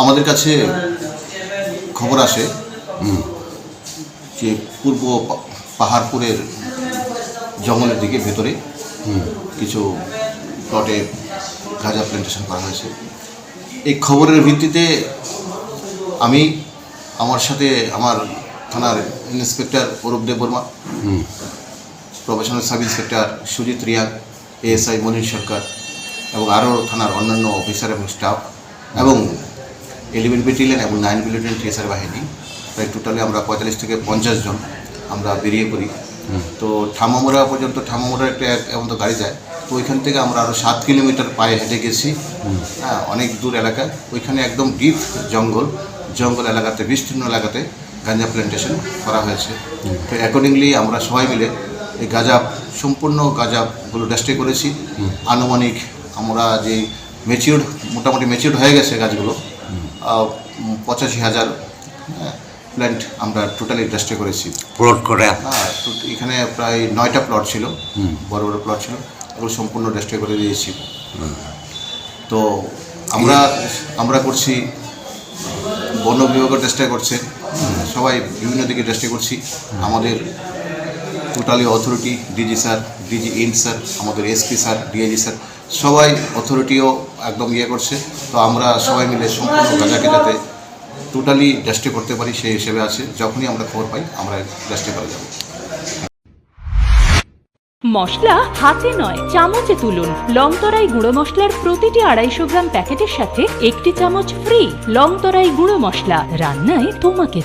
আমাদের কাছে খবর আসে যে পূর্ব পাহাড়পুরের জঙ্গলের দিকে ভেতরে কিছু প্লটে গাঁজা প্ল্যান্টেশন করা হয়েছে। এই খবরের ভিত্তিতে আমি আমার সাথে আমার থানার inspector Arup Deb Barma professional sub inspector Sujit Riya ASI Monir Sarkar এবং আরও থানার অন্যান্য অফিসার এবং স্টাফ এবং ইলেভেন ব্যাটালিয়ন এবং নাইন ব্যাটালিয়ন টিএসআর বাহিনী। প্রায় টোটালি আমরা পঁয়তাল্লিশ থেকে পঞ্চাশ জন আমরা বেরিয়ে পড়ি। তো ঠামামোড়া পর্যন্ত ঠামামোড়া একটা এক- এমন তো গাড়ি যায়। তো ওইখান থেকে আমরা আরও সাত কিলোমিটার পায়ে হেঁটে গেছি। হ্যাঁ অনেক দূর এলাকায় ওইখানে একদম ডিপ জঙ্গল। জঙ্গল এলাকাতে বিস্তীর্ণ এলাকাতে গাঁজা প্ল্যান্টেশন করা হয়েছে। তো অ্যাকর্ডিংলি আমরা সবাই মিলে এই গাঁজা সম্পূর্ণ গাঁজাগুলো ডেস্টে করেছি। আনুমানিক আমরা যে মেচিউর মোটামুটি মেচিউর হয়ে গেছে গাছগুলো। পঁচাশি হাজার প্ল্যান্ট আমরা টোটালি ডেস্টে করেছি। প্লট করে? হ্যাঁ এখানে প্রায় নয়টা প্লট ছিল বড় বড় প্লট ছিল এগুলো সম্পূর্ণ ডেস্টে করে দিয়েছি। তো আমরা আমরা করছি বন বিভাগও চেষ্টা করছে সবাই বিভিন্ন দিকে চেষ্টা করছি। আমাদের totally authority DG sir DG in sir আমাদের এসপি স্যার ডিআইজি স্যার সবাই অথরিটিও একদম ইয়ে করছে। তো আমরা সবাই মিলে সম্পূর্ণ গাজাকে যাতে টোটালি ডেস্টে করতে পারি, সেই হিসেবে আছে। যখনই আমরা খবর পাই, আমরা ডেস্টে করে যাব। মশলা হাতে নয়, চামচে তুলুন। লংতরাই গুঁড়ো মশলার প্রতিটি আড়াইশো গ্রাম প্যাকেটের সাথে একটি চামচ ফ্রি লংতরাই গুঁড়ো মশলা। রান্নায় তোমাকে